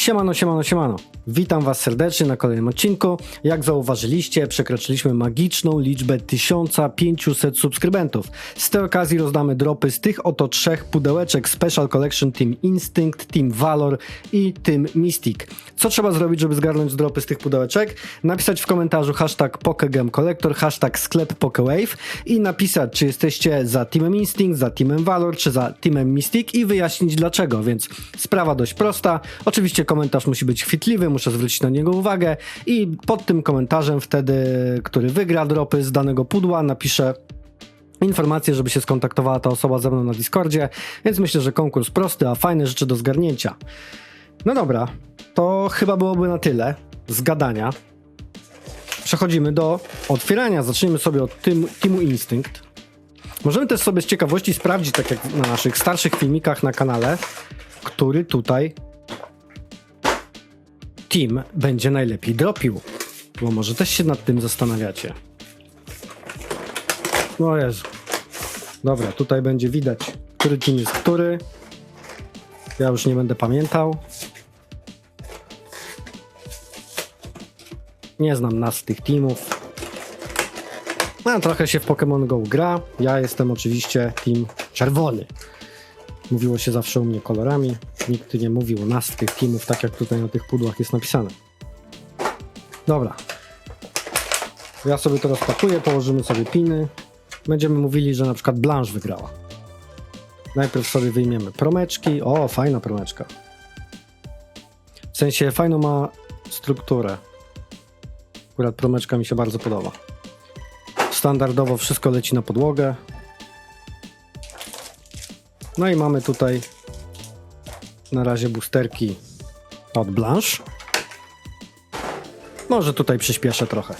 Siemano, siemano, siemano. Witam Was serdecznie na kolejnym odcinku. Jak zauważyliście, przekroczyliśmy magiczną liczbę 1500 subskrybentów. Z tej okazji rozdamy dropy z tych oto trzech pudełeczek Special Collection Team Instinct, Team Valor i Team Mystic. Co trzeba zrobić, żeby zgarnąć dropy z tych pudełeczek? Napisać w komentarzu hashtag PokeGameCollector, hashtag sklep PokeWave i napisać, czy jesteście za Teamem Instinct, za Teamem Valor, czy za Teamem Mystic i wyjaśnić dlaczego, więc sprawa dość prosta. Oczywiście komentarz musi być chwytliwy, muszę zwrócić na niego uwagę i pod tym komentarzem wtedy, który wygra dropy z danego pudła, napiszę informację, żeby się skontaktowała ta osoba ze mną na Discordzie, więc myślę, że konkurs prosty, a fajne rzeczy do zgarnięcia. No dobra, to chyba byłoby na tyle z gadania. Przechodzimy do otwierania. Zacznijmy sobie od tym, Teamu Instinct. Możemy też sobie z ciekawości sprawdzić, tak jak na naszych starszych filmikach na kanale, który tutaj team będzie najlepiej dropił. Bo może też się nad tym zastanawiacie. No Jezu. Dobra, tutaj będzie widać, który team jest który. Ja już nie będę pamiętał. Nie znam nazw tych teamów. No, trochę się w Pokémon Go gra. Ja jestem oczywiście team czerwony. Mówiło się zawsze u mnie kolorami. Nikt nie mówił nazw tych teamów, tak jak tutaj na tych pudłach jest napisane. Dobra. Ja sobie to rozpakuję, położymy sobie piny. Będziemy mówili, że na przykład Blanche wygrała. Najpierw sobie wyjmiemy promeczki. O, fajna promeczka. W sensie fajną ma strukturę. Akurat promeczka mi się bardzo podoba. Standardowo wszystko leci na podłogę. No i mamy tutaj na razie boosterki od Blanche. Może tutaj przyspieszę trochę.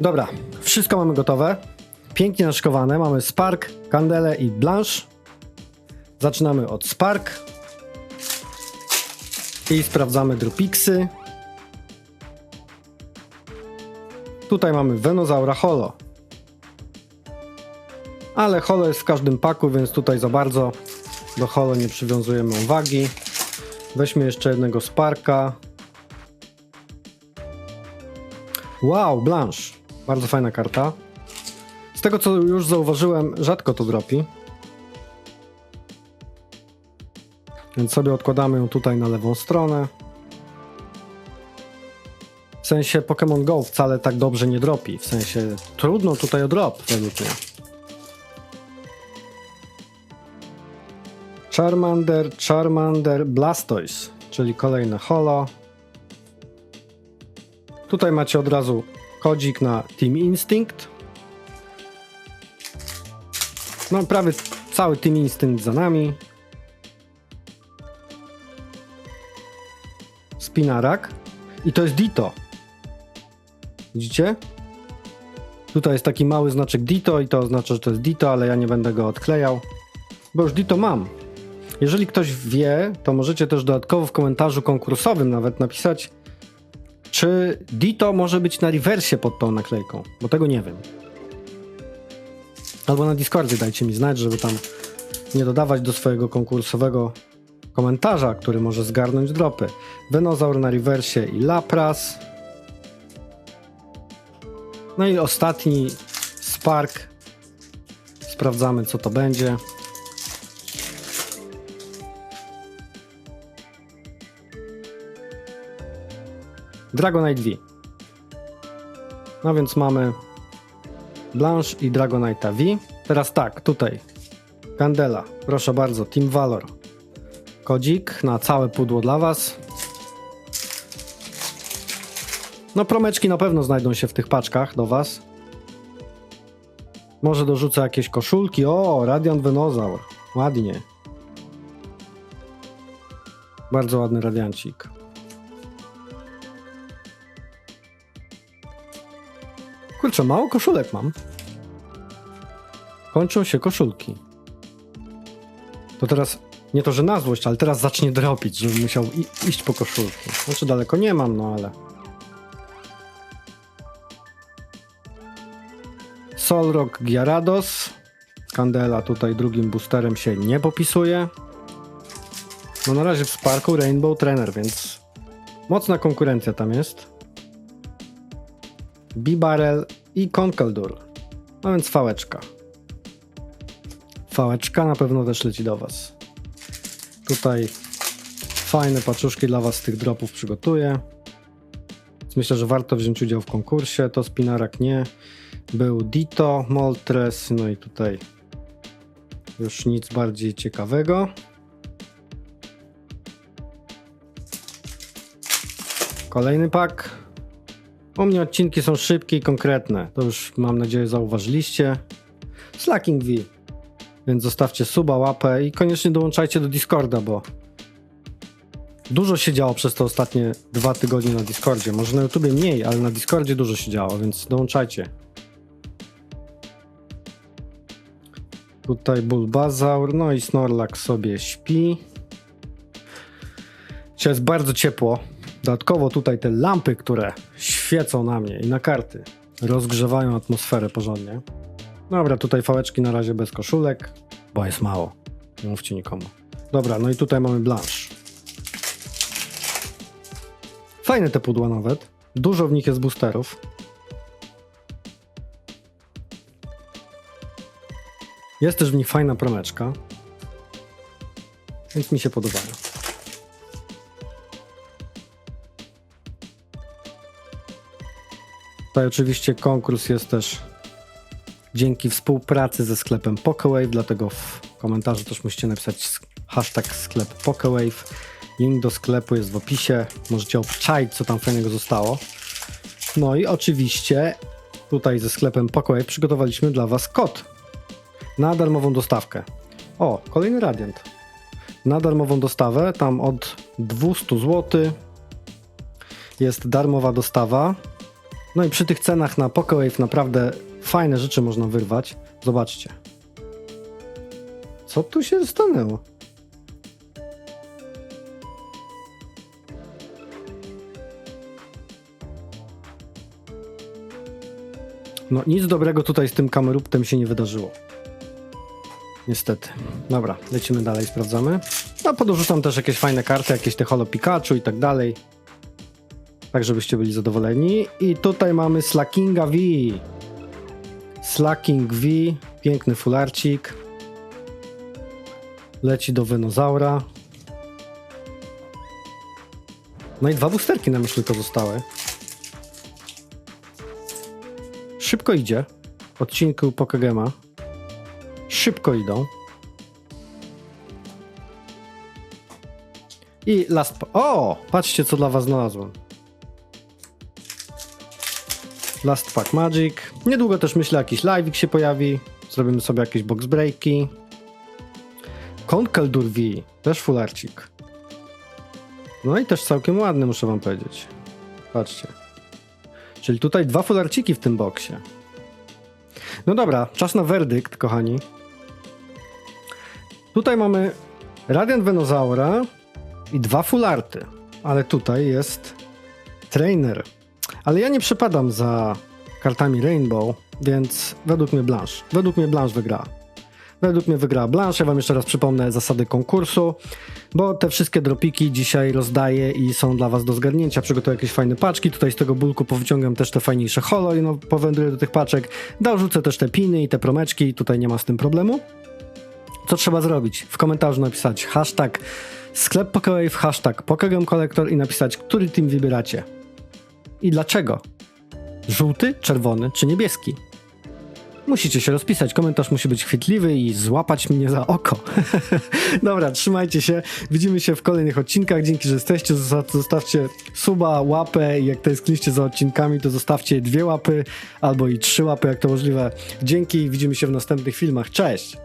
Dobra, wszystko mamy gotowe. Pięknie naszykowane. Mamy Spark, Kandelę i Blanche. Zaczynamy od Spark. I sprawdzamy Drupixy. Tutaj mamy Venozaura Holo. Ale Holo jest w każdym paku, więc tutaj za bardzo do Holo nie przywiązujemy uwagi. Weźmy jeszcze jednego Sparka. Wow, Blanche. Bardzo fajna karta. Z tego co już zauważyłem, rzadko to dropi. Więc sobie odkładamy ją tutaj na lewą stronę. W sensie Pokémon Go wcale tak dobrze nie dropi. W sensie trudno tutaj o drop według mnie. Charmander, Charmander, Blastoise, czyli kolejne holo. Tutaj macie od razu kodzik na Team Instinct. No prawie cały Team Instinct za nami. Spinarak. I to jest Dito. Widzicie? Tutaj jest taki mały znaczek Dito i to oznacza, że to jest Dito, ale ja nie będę go odklejał, bo już Dito mam. Jeżeli ktoś wie, to możecie też dodatkowo w komentarzu konkursowym nawet napisać, czy Dito może być na rewersie pod tą naklejką, bo tego nie wiem. Albo na Discordzie dajcie mi znać, żeby tam nie dodawać do swojego konkursowego komentarza, który może zgarnąć dropy. Venozaur na rewersie i Lapras. No i ostatni Spark. Sprawdzamy co to będzie. Dragonite V. No więc mamy Blanche i Dragonite V. Teraz tak, tutaj Candela, proszę bardzo, Team Valor. Kodzik na całe pudło dla Was. No promeczki na pewno znajdą się w tych paczkach do Was. Może dorzucę jakieś koszulki. O, Radiant Venozaur. Ładnie. Bardzo ładny radiancik. Kurczę, mało koszulek mam. Kończą się koszulki. To teraz Nie to, że na złość, ale teraz zacznie dropić, żebym musiał i- iść po koszulki. Znaczy daleko nie mam, no ale... Solrock Gyarados. Candela tutaj drugim boosterem się nie popisuje. No na razie w Sparku Rainbow Trainer, więc mocna konkurencja tam jest. Bibarel i Conkeldurr. No więc fałeczka. Fałeczka na pewno też leci do Was. Tutaj fajne paczuszki dla Was z tych dropów przygotuję. Myślę, że warto wziąć udział w konkursie. To Spinarak nie. Był Dito, Moltres, no i tutaj już nic bardziej ciekawego. Kolejny pak. U mnie odcinki są szybkie i konkretne. To już mam nadzieję zauważyliście. Slacking V. Więc zostawcie suba, łapę i koniecznie dołączajcie do Discorda, bo dużo się działo przez te ostatnie dwa tygodnie na Discordzie. Może na YouTubie mniej, ale na Discordzie dużo się działo, więc dołączajcie. Tutaj Bulbazaur, no i Snorlax sobie śpi. Dzisiaj jest bardzo ciepło. Dodatkowo tutaj te lampy, które świecą na mnie i na karty, rozgrzewają atmosferę porządnie. Dobra, tutaj fałeczki na razie bez koszulek, bo jest mało. Nie mówcie nikomu. Dobra, no i tutaj mamy Blanche. Fajne te pudła nawet. Dużo w nich jest boosterów. Jest też w nich fajna promeczka. Więc mi się podobają. Tutaj oczywiście konkurs jest też dzięki współpracy ze sklepem Pokewave, dlatego w komentarzu też musicie napisać hashtag sklep Pokewave. Link do sklepu jest w opisie. Możecie obczaić, co tam fajnego zostało. No i oczywiście tutaj ze sklepem Pokewave przygotowaliśmy dla Was kod na darmową dostawkę. O, kolejny Radiant. Na darmową dostawę, tam od 200 zł jest darmowa dostawa. No i przy tych cenach na Pokewave naprawdę fajne rzeczy można wyrwać. Zobaczcie. Co tu się stanęło? No nic dobrego tutaj z tym kameruptem się nie wydarzyło. Niestety. Dobra, lecimy dalej, sprawdzamy. No podrzucam też jakieś fajne karty, jakieś te Holo Pikachu i tak dalej. Tak, żebyście byli zadowoleni. I tutaj mamy Slackinga V. Slacking V, piękny fularcik. Leci do Wenozaura. No i dwa boosterki nam już tylko zostały. Szybko idzie. Odcinku Pokegema. Szybko idą. I last... O! Patrzcie, co dla was znalazłem. Last Pack Magic. Niedługo też myślę, jakiś live'ik się pojawi. Zrobimy sobie jakieś box breaki. Conkeldurr V. Też fularcik. No i też całkiem ładny, muszę wam powiedzieć. Patrzcie. Czyli tutaj dwa fularciki w tym boksie. No dobra, czas na werdykt, kochani. Tutaj mamy Radiant Venozaura i dwa fularty. Ale tutaj jest trainer. Ale ja nie przepadam za kartami Rainbow, więc według mnie Blanche. Według mnie Blanche wygra. Według mnie wygra Blanche. Ja wam jeszcze raz przypomnę zasady konkursu, bo te wszystkie dropiki dzisiaj rozdaję i są dla was do zgarnięcia. Przygotuję jakieś fajne paczki. Tutaj z tego bulku powyciągam też te fajniejsze holo i no, powędruję do tych paczek. Dorzucę też te piny i te promeczki. Tutaj nie ma z tym problemu. Co trzeba zrobić? W komentarzu napisać hashtag sklep Pokewave, hashtag Collector i napisać, który team wybieracie. I dlaczego? Żółty, czerwony czy niebieski? Musicie się rozpisać, komentarz musi być chwytliwy i złapać mnie za oko. Dobra, trzymajcie się, widzimy się w kolejnych odcinkach, dzięki, że jesteście, Zosta- zostawcie suba, łapę jak tęskniście za odcinkami, to zostawcie dwie łapy albo i trzy łapy, jak to możliwe. Dzięki, widzimy się w następnych filmach, cześć!